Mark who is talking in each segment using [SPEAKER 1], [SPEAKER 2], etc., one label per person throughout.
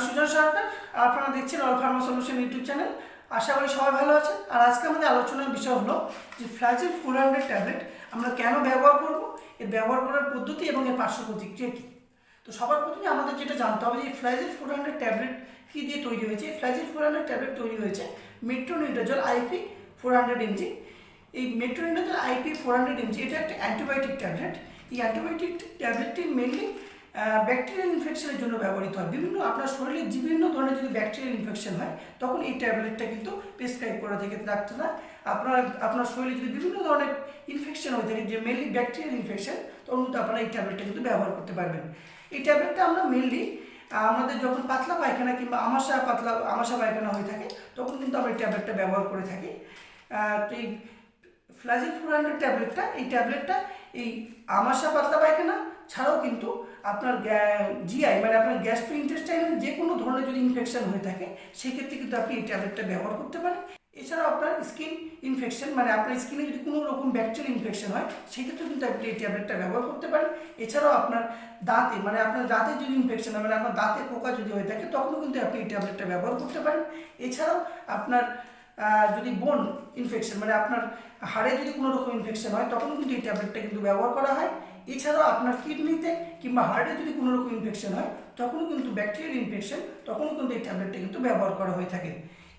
[SPEAKER 1] আমি সুজন সরকার আপনারা দেখছেন all pharma solution YouTube channel. আশা করি সবাই ভালো আছেন। আর আজকে আমাদের আলোচনার বিষয় হলো যে ফ্লাজিল ফোর হান্ড্রেড ট্যাবলেট আমরা কেন ব্যবহার করব, এর ব্যবহার করার পদ্ধতি এবং এর পার্শ্ব প্রতিক্রিয়া কী? তো সবার প্রথমে আমাদের যেটা জানতে হবে যে ফ্লাজিল ফোর হান্ড্রেড ট্যাবলেট কী দিয়ে তৈরি হয়েছে? ফ্লাজিল ফোর হান্ড্রেড ট্যাবলেট তৈরি হয়েছে metronidazole IP four hundred MG এই metronidazole IP four hundred MG এটা একটা অ্যান্টিবায়োটিক ট্যাবলেট এই অ্যান্টিবায়োটিক ট্যাবলেটটি মেনলি ব্যাকটেরিয়াল ইনফেকশনের জন্য ব্যবহৃত হয়। বিভিন্ন আপনার শরীরে বিভিন্ন ধরনের যদি ব্যাকটেরিয়াল ইনফেকশন হয়, তখন এই ট্যাবলেটটা কিন্তু প্রেসক্রাইব করা থেকে ডাক্তাররা আপনার আপনার শরীরে যদি বিভিন্ন ধরনের ইনফেকশন হয়ে থাকে, যে মেনলি ব্যাকটেরিয়াল ইনফেকশন তখন কিন্তু আপনারা এই ট্যাবলেটটা কিন্তু ব্যবহার করতে পারবেন। এই ট্যাবলেটটা আমরা মেনলি আমাদের যখন পাতলা পায়খানা কিংবা আমাশা পাতলা, আমাশা পায়খানা হয়ে থাকে, তখন কিন্তু আমরা এই ট্যাবলেটটা ব্যবহার করে থাকি। তো এই ফ্লাজিল ফোর হান্ড্রেড ট্যাবলেটটা এই ট্যাবলেটটা এই আমাশা পাতলা পায়খানা ছাড়াও কিন্তু আপনার জিআই মানে আপনার গ্যাস্ট্রো ইন্টেস্টাইনের যে কোনো ধরনের যদি ইনফেকশন হয়ে থাকে, সেক্ষেত্রে কিন্তু আপনি এই ট্যাবলেটটা ব্যবহার করতে পারেন। এছাড়াও আপনার স্কিন ইনফেকশন মানে আপনার স্কিনে যদি কোনো রকম ব্যাকটেরিয়াল ইনফেকশন হয় সেক্ষেত্রে কিন্তু আপনি এই ট্যাবলেটটা ব্যবহার করতে পারেন। এছাড়াও আপনার দাঁতে মানে আপনার দাঁতে যদি ইনফেকশন হয় মানে আপনার দাঁতে পোকা যদি হয়ে থাকে, তখনও কিন্তু আপনি এই ট্যাবলেটটা ব্যবহার করতে পারেন। এছাড়াও আপনার যদি বোন ইনফেকশন মানে আপনার হাড়ে যদি কোনো রকম ইনফেকশন হয় তখন কিন্তু এই ট্যাবলেটটা কিন্তু ব্যবহার করা হয়। এছাড়াও আপনার কিডনিতে কিংবা হার্টে যদি কোনো রকম ইনফেকশন হয়, তখনও কিন্তু ব্যাকটেরিয়াল ইনফেকশন তখনও কিন্তু এই ট্যাবলেটটা কিন্তু ব্যবহার করা হয়ে থাকে।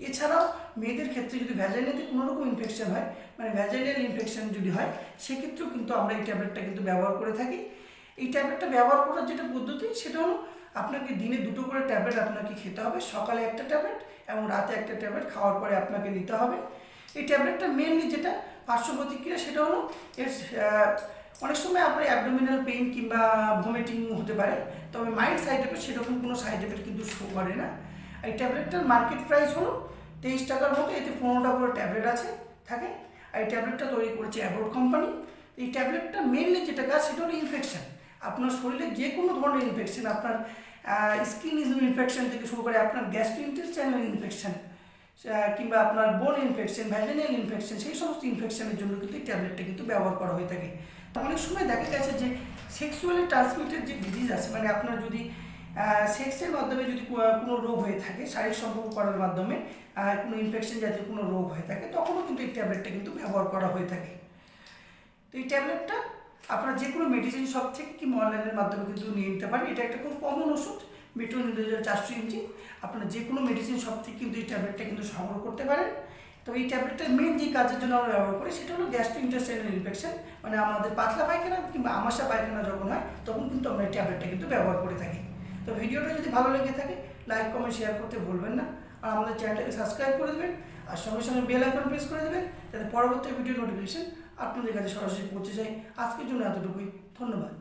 [SPEAKER 1] এছাড়াও মেয়েদের ক্ষেত্রে যদি ভ্যাজাইনাতে কোনো রকম ইনফেকশন হয় মানে ভ্যাজাইনাল ইনফেকশন যদি হয়, সেক্ষেত্রেও কিন্তু আমরা এই ট্যাবলেটটা কিন্তু ব্যবহার করে থাকি। এই ট্যাবলেটটা ব্যবহার করার যেটা পদ্ধতি, সেটা হলো আপনাকে দিনে দুটো করে ট্যাবলেট আপনাকে খেতে হবে, সকালে একটা ট্যাবলেট এবং রাতে একটা ট্যাবলেট খাওয়ার পরে আপনাকে নিতে হবে। এই ট্যাবলেটটা মেনলি যেটা পার্শ্ব প্রতিক্রিয়া সেটা হলো এর অনেক সময় আপনার অ্যাবডোমিনাল পেইন কিংবা ভমিটিং হতে পারে, তবে মাইল্ড সাইড এফেক্ট সেরকম কোনো সাইড এফেক্ট কিন্তু শো করে না। এই ট্যাবলেটটার মার্কেট প্রাইস হলো তেইশ টাকার মতো, এতে পনেরোটা করে ট্যাবলেট আছে, থাকে। আর এই ট্যাবলেটটা তৈরি করেছে অ্যাবোর্ড কোম্পানি এই ট্যাবলেটটা মেনলি যেটা কাজ, সেটা হলো ইনফেকশন আপনার শরীরে যে কোনো ধরনের ইনফেকশন আপনার স্কিন ইনফেকশন থেকে শুরু করে আপনার গ্যাস্ট্রিক ইন্টেস্টাইনাল ইনফেকশন কিংবা আপনার বোন ইনফেকশন ভ্যাজিনাল ইনফেকশন সেই সমস্ত ইনফেকশনের জন্য কিন্তু এই ট্যাবলেটটা কিন্তু ব্যবহার করা হয়ে থাকে। অনেক সময় দেখা গেছে যে সেক্সুয়ালি ট্রান্সমিটেড যে ডিজিজ আছে মানে আপনার যদি সেক্সের মাধ্যমে যদি কোনো রোগ হয়ে থাকে, শারীরিক সম্পর্ক করার মাধ্যমে কোনো ইনফেকশন জাতীয় কোনো রোগ হয়ে থাকে, তখনও কিন্তু এই ট্যাবলেটটা কিন্তু ব্যবহার করা হয়ে থাকে। তো এই ট্যাবলেটটা আপনার যে কোনো মেডিসিন শপ থেকে কিংবা অনলাইনের মাধ্যমে কিন্তু নিয়ে নিতে পারেন। এটা একটা খুব কমন ওষুধ মেট্রোনিডাজল চারশো ইঞ্চি আপনার যে কোনো মেডিসিন শপ থেকে কিন্তু এই ট্যাবলেটটা কিন্তু সংগ্রহ করতে পারেন। তো এই ট্যাবলেটটার মেন যে কাজের জন্য আমরা ব্যবহার করি, সেটা হলো গ্যাস্ট্রো ইন্টেস্টাইনাল ইনফেকশন মানে আমাদের পাতলা পায়খানা কিংবা আমাশা পায়খানা যখন হয়, তখন কিন্তু আমরা এই ট্যাবলেটটা কিন্তু ব্যবহার করে থাকি। তো ভিডিওটা যদি ভালো লেগে থাকে লাইক কমেন্ট শেয়ার করতে ভুলবেন না। আর আমাদের চ্যানেলটাকে সাবস্ক্রাইব করে দেবেন, আর সঙ্গে সঙ্গে বেল আইকন প্রেস করে দেবেন, যাতে পরবর্তী ভিডিও নোটিফিকেশন আপনাদের কাছে সরাসরি পৌঁছে যায়। আজকের জন্য এতটুকুই, ধন্যবাদ।